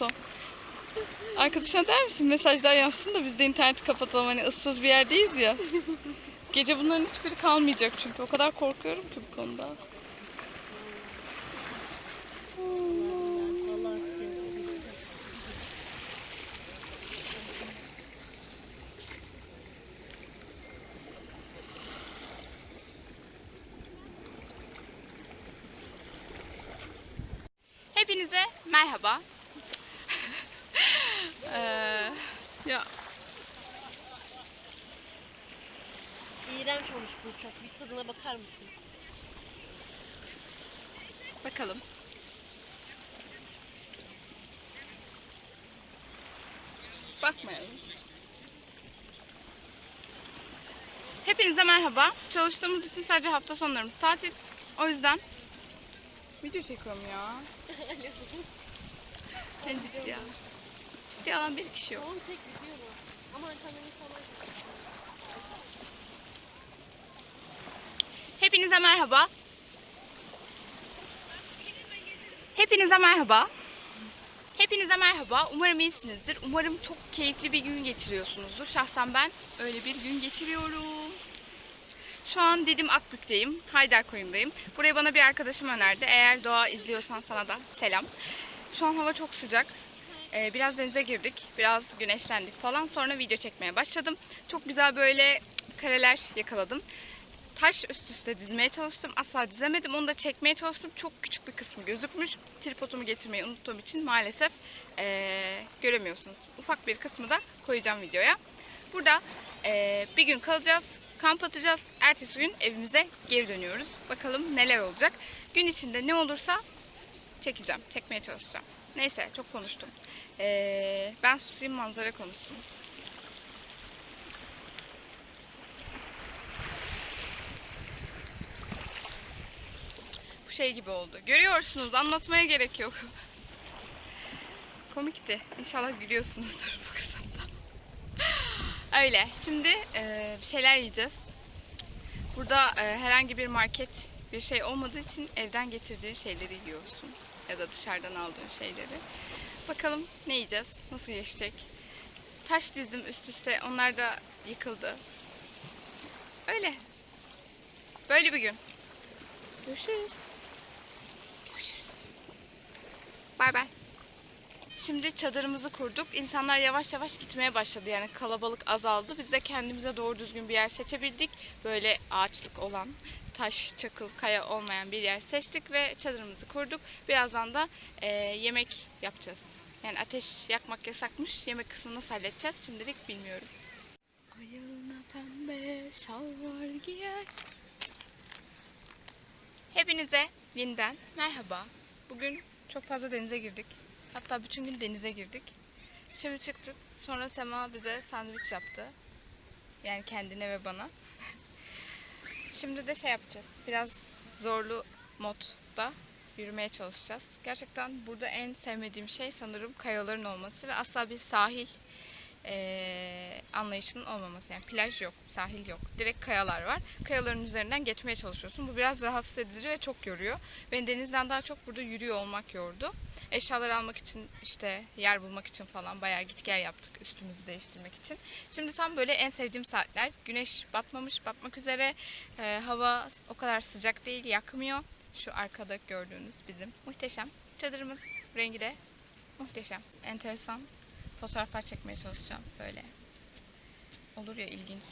Mutlu son. Arkadaşına der misin mesajlar yazsın da biz de interneti kapatalım hani ıssız bir yerdeyiz ya. Gece bunların hiçbiri kalmayacak çünkü o kadar korkuyorum ki bu konuda. Hepinize merhaba. Eee, ya İğrenç olmuş bu uçak. Bir tadına bakar mısın? bakalım. Bakmayalım. Hepinize merhaba. Çalıştığımız için sadece hafta sonlarımız tatil. O yüzden video çekiyorum ya. Ben ciddi al. Ciddi alan bir kişi yok. Tamam çek video mu? Aman kanalını sana. Hepinize merhaba. Hepinize merhaba. Hepinize merhaba. Umarım iyisinizdir. Umarım çok keyifli bir gün geçiriyorsunuzdur. Şahsen ben öyle bir gün geçiriyorum. Şu an Didim Akbük'teyim. Haydarkoyun'dayım. Burayı bana bir arkadaşım önerdi. Eğer doğa izliyorsan sana da selam. Şu an hava çok sıcak. Ee, biraz denize girdik. Biraz güneşlendik falan. Sonra video çekmeye başladım. Çok güzel böyle kareler yakaladım taş üst üste dizmeye çalıştım. Asla dizemedim. Onu da çekmeye çalıştım. Çok küçük bir kısmı gözükmüş. Tripodumu getirmeyi unuttuğum için maalesef eee, göremiyorsunuz. Ufak bir kısmı da koyacağım videoya. Burada eee, bir gün kalacağız. Kamp atacağız. Ertesi gün evimize geri dönüyoruz. Bakalım neler olacak. Gün içinde ne olursa çekeceğim. Çekmeye çalışacağım. Neyse çok konuştum. Eee, ben susayım manzara konuşsun. Bu şey gibi oldu. Görüyorsunuz anlatmaya gerek yok. Komikti. İnşallah gülüyorsunuzdur bu kısımda. Öyle. Şimdi e, bir şeyler yiyeceğiz. Burada e, herhangi bir market bir şey olmadığı için evden getirdiğin şeyleri yiyorsun. Ya da dışarıdan aldığın şeyleri. Bakalım ne yiyeceğiz? Nasıl geçecek? Taş dizdim üst üste. Onlar da yıkıldı. Öyle. Böyle bir gün. Görüşürüz. Görüşürüz. Bay bay. Şimdi çadırımızı kurduk. İnsanlar yavaş yavaş gitmeye başladı. Yani kalabalık azaldı. Biz de kendimize doğru düzgün bir yer seçebildik. Böyle ağaçlık olan, taş, çakıl, kaya olmayan bir yer seçtik ve çadırımızı kurduk. Birazdan da eee, yemek yapacağız. Yani ateş yakmak yasakmış. Yemek kısmını nasıl halledeceğiz şimdilik bilmiyorum. Ayağına pembe şalvar giyer. Hepinize yeniden merhaba. Bugün çok fazla denize girdik. Hatta bütün gün denize girdik. Şimdi çıktık. Sonra Sema bize sandviç yaptı. Yani kendine ve bana. Şimdi de şey yapacağız. Biraz zorlu modda yürümeye çalışacağız. Gerçekten burada en sevmediğim şey sanırım kayaların olması ve asla bir sahil eee anlayışının olmaması. Yani plaj yok, sahil yok. Direkt kayalar var. Kayaların üzerinden geçmeye çalışıyorsun. Bu biraz rahatsız edici ve çok yoruyor. Beni denizden daha çok burada yürüyor olmak yordu. Eşyalar almak için işte yer bulmak için falan bayağı git gel yaptık üstümüzü değiştirmek için. Şimdi tam böyle en sevdiğim saatler. Güneş batmamış, batmak üzere. Ee, hava o kadar sıcak değil, yakmıyor. Şu arkada gördüğünüz bizim muhteşem çadırımız rengi de muhteşem. Enteresan fotoğraflar çekmeye çalışacağım böyle. Olur ya ilginç.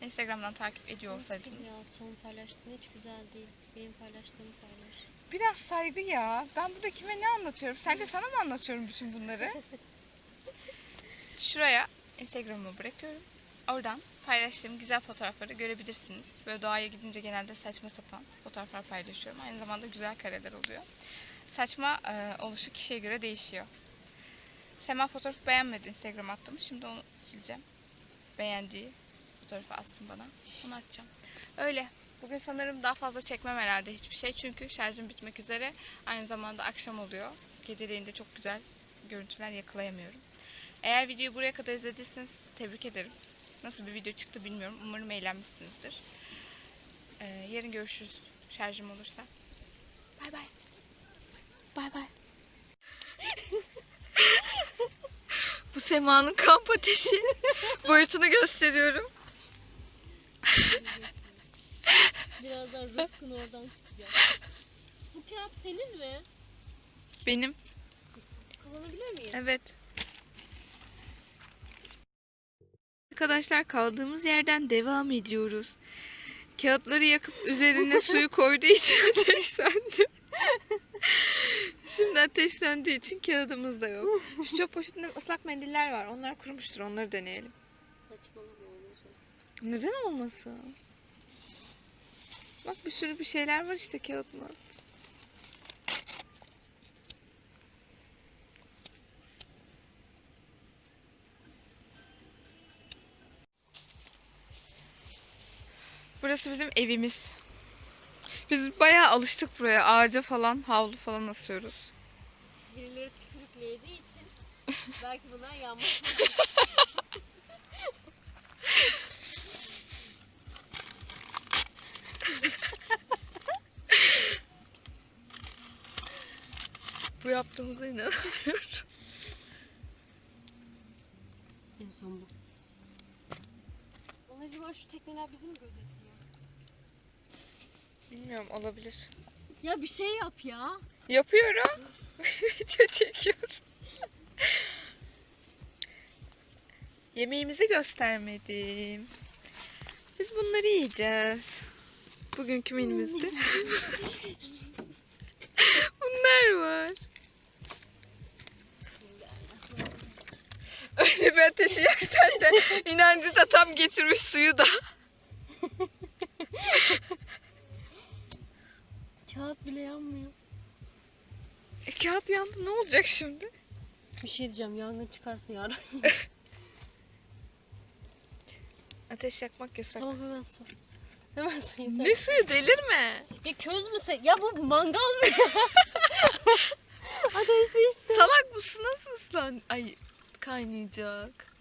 Instagram'dan takip ediyor olsaydınız. Ya son paylaştığın hiç güzel değil. Benim paylaştığımı paylaş. Biraz saygı ya. Ben burada kime ne anlatıyorum? Sence sana mı anlatıyorum bütün bunları? Şuraya Instagram'ımı bırakıyorum. Oradan paylaştığım güzel fotoğrafları görebilirsiniz. Böyle doğaya gidince genelde saçma sapan fotoğraflar paylaşıyorum. Aynı zamanda güzel kareler oluyor. Saçma e, oluşu kişiye göre değişiyor. Sema fotoğrafı beğenmedi Instagram attım. Şimdi onu sileceğim. Beğendiği fotoğrafı atsın bana. Onu atacağım. Öyle. Bugün sanırım daha fazla çekmem herhalde hiçbir şey. Çünkü şarjım bitmek üzere. Aynı zamanda akşam oluyor. Geceleyin de çok güzel görüntüler yakalayamıyorum. Eğer videoyu buraya kadar izlediyseniz tebrik ederim. Nasıl bir video çıktı bilmiyorum. Umarım eğlenmişsinizdir. Ee, yarın görüşürüz. Şarjım olursa. Bay bay. Bay bay. Sema'nın kamp ateşi. Boyutunu gösteriyorum. Birazdan rızkın oradan çıkacak. Bu kağıt senin mi? Benim. Kullanabilir miyim? Evet. Arkadaşlar kaldığımız yerden devam ediyoruz. Kağıtları yakıp üzerine suyu koyduğu için ateşlendi. Şimdi ateşlendiği için kağıdımız da yok. Şu çöp poşetinde ıslak mendiller var. Onlar kurumuştur. Onları deneyelim. Saçmalama olacak. Neden olmasın? Bak bir sürü bir şeyler var işte kağıtla. Burası bizim evimiz. Biz bayağı alıştık buraya. Ağaca falan, havlu falan asıyoruz. Birileri tükürükle yediği için belki bunlar yanmış. Bu yaptığımıza inanamıyorum. En son bu. Onun acaba şu tekneler bizi mi gözetliyor? Bilmiyorum olabilir. Ya bir şey yap ya. Yapıyorum. Video çekiyorum. Yemeğimizi göstermedim. Biz bunları yiyeceğiz. Bugünkü menümüzde. Bunlar var. Öyle bir ateşi yaksan de inancı da tam getirmiş suyu da. Kağıt bile yanmıyor. E, kağıt yandı ne olacak şimdi? Bir şey diyeceğim yangın çıkarsa yarın. Ateş yakmak yasak. tamam hemen sor. Hemen sor yeter. Ne suyu delirme. Ya köz mü sen? Ya bu mangal mı ya? Ateşli işte. Salak mısın? Nasıl ıslan? Ay kaynayacak.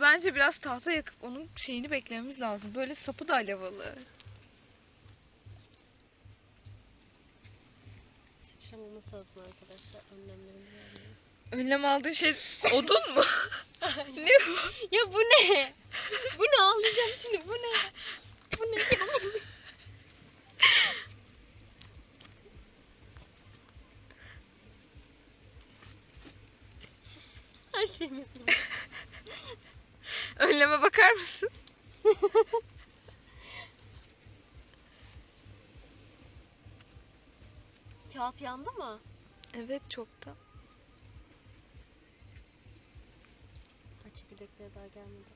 Bence biraz tahta yakıp onun şeyini beklememiz lazım. Böyle sapı da alevalı. Sıçramaması adına arkadaşlar önlemlerimizi alıyoruz. Önlem aldığın şey odun mu? ne bu? Ya bu ne? bu ne ağlayacağım şimdi bu ne? Bu ne? Her şeyimiz var. Önleme bakar mısın? Kağıt yandı mı? Evet çok da. Ha çekirdekleri daha gelmedi.